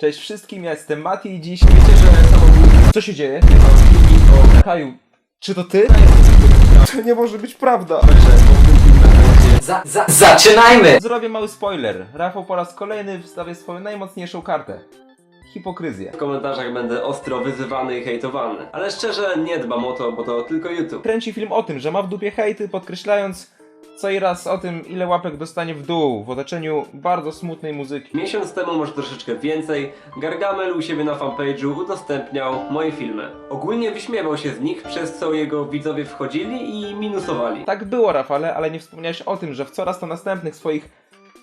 Cześć wszystkim, ja jestem Mati i dziś wiecie, że. Co się dzieje? Kaju, czy to ty? To nie może być prawda. Za, za, zaczynajmy! Zrobię mały spoiler. Rafał po raz kolejny wstawia swoją najmocniejszą kartę. Hipokryzję. W komentarzach będę ostro wyzywany i hejtowany. Ale szczerze nie dbam o to, bo to tylko YouTube. Kręci film o tym, że ma w dupie hejty, podkreślając co i raz o tym, ile łapek dostanie w dół w otoczeniu bardzo smutnej muzyki. Miesiąc temu, może troszeczkę więcej, Gargamel u siebie na fanpage'u udostępniał moje filmy. Ogólnie wyśmiewał się z nich, przez co jego widzowie wchodzili i minusowali. Tak było, Rafale, ale nie wspomniałeś o tym, że w coraz to następnych swoich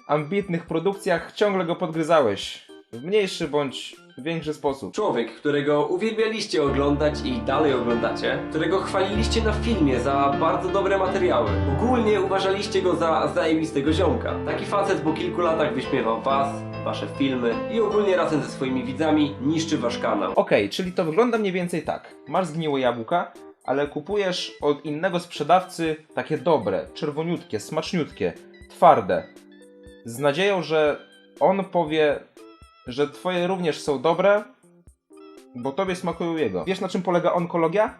ambitnych produkcjach ciągle go podgryzałeś. W mniejszy bądź większy sposób. Człowiek, którego uwielbialiście oglądać i dalej oglądacie, którego chwaliliście na filmie za bardzo dobre materiały. Ogólnie uważaliście go za zajebistego ziomka. Taki facet po kilku latach wyśmiewał was, wasze filmy i ogólnie razem ze swoimi widzami niszczy wasz kanał. Okej, czyli to wygląda mniej więcej tak. Masz zgniłe jabłka, ale kupujesz od innego sprzedawcy takie dobre, czerwoniutkie, smaczniutkie, twarde. Z nadzieją, że on powie, że twoje również są dobre, bo tobie smakują jego. Wiesz na czym polega onkologia?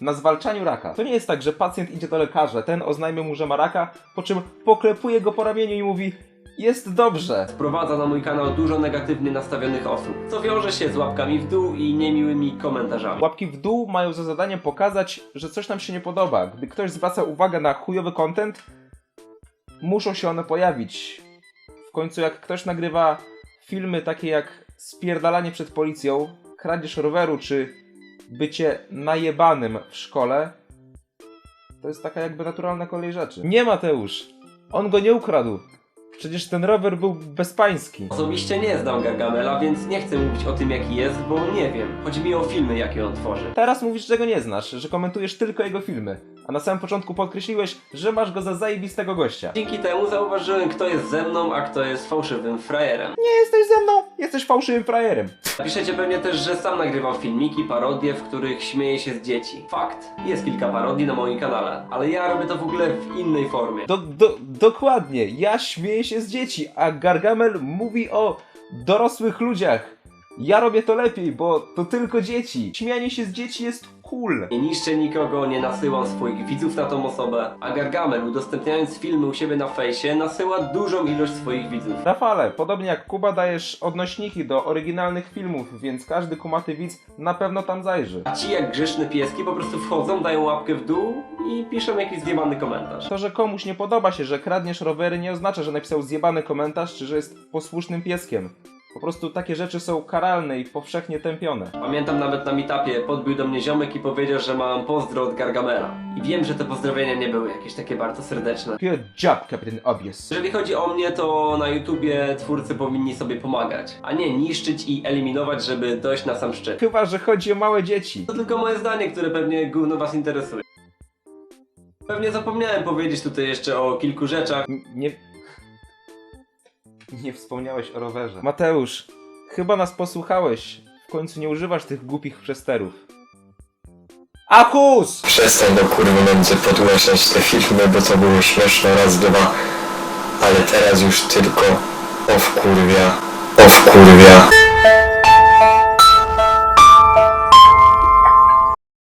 Na zwalczaniu raka. To nie jest tak, że pacjent idzie do lekarza, ten oznajmia mu, że ma raka, po czym poklepuje go po ramieniu i mówi jest dobrze. Wprowadza na mój kanał dużo negatywnie nastawionych osób, co wiąże się z łapkami w dół i niemiłymi komentarzami. Łapki w dół mają za zadanie pokazać, że coś nam się nie podoba. Gdy ktoś zwraca uwagę na chujowy content, muszą się one pojawić. W końcu jak ktoś nagrywa filmy takie jak spierdalanie przed policją, kradzież roweru czy bycie najebanym w szkole, to jest taka jakby naturalna kolej rzeczy. Nie Mateusz, on go nie ukradł. Przecież ten rower był bezpański. Osobiście nie znam Gargamela, więc nie chcę mówić o tym jaki jest, bo nie wiem. Chodzi mi o filmy jakie on tworzy. Teraz mówisz, że go nie znasz, że komentujesz tylko jego filmy, a na samym początku podkreśliłeś, że masz go za zajebistego gościa. Dzięki temu zauważyłem kto jest ze mną, a kto jest fałszywym frajerem. Nie jesteś ze mną, jesteś fałszywym frajerem. Piszecie pewnie też, że sam nagrywam filmiki, parodie, w których śmieję się z dzieci. Fakt, jest kilka parodii na moim kanale, ale ja robię to w ogóle w innej formie. Do, do, dokładnie, ja śmieję się z dzieci, a Gargamel mówi o dorosłych ludziach. Ja robię to lepiej, bo to tylko dzieci. Śmianie się z dzieci jest cool. Nie niszczę nikogo, nie nasyłam swoich widzów na tą osobę, a Gargamel udostępniając filmy u siebie na fejsie nasyła dużą ilość swoich widzów. Rafale, podobnie jak Kuba dajesz odnośniki do oryginalnych filmów, więc każdy kumaty widz na pewno tam zajrzy. A ci jak grzeszne pieski po prostu wchodzą, dają łapkę w dół i piszą jakiś zjebany komentarz. To, że komuś nie podoba się, że kradniesz rowery, nie oznacza, że napisał zjebany komentarz, czy że jest posłusznym pieskiem. Po prostu takie rzeczy są karalne i powszechnie tępione. Pamiętam nawet na meetupie podbił do mnie ziomek i powiedział, że mam pozdro od Gargamela. I wiem, że te pozdrowienia nie były jakieś takie bardzo serdeczne. Good job, Captain Obvious. Jeżeli chodzi o mnie, to na YouTubie twórcy powinni sobie pomagać, a nie niszczyć i eliminować, żeby dojść na sam szczyt. Chyba, że chodzi o małe dzieci. To tylko moje zdanie, które pewnie gówno was interesuje. Pewnie zapomniałem powiedzieć tutaj jeszcze o kilku rzeczach. M- Nie... Nie wspomniałeś o rowerze. Mateusz, chyba nas posłuchałeś. W końcu nie używasz tych głupich przesterów. Achus! Przestań do kurwy nędzy podgłaszać te filmy, bo to było śmieszne raz, dwa, ale teraz już tylko o wkurwia, o wkurwia.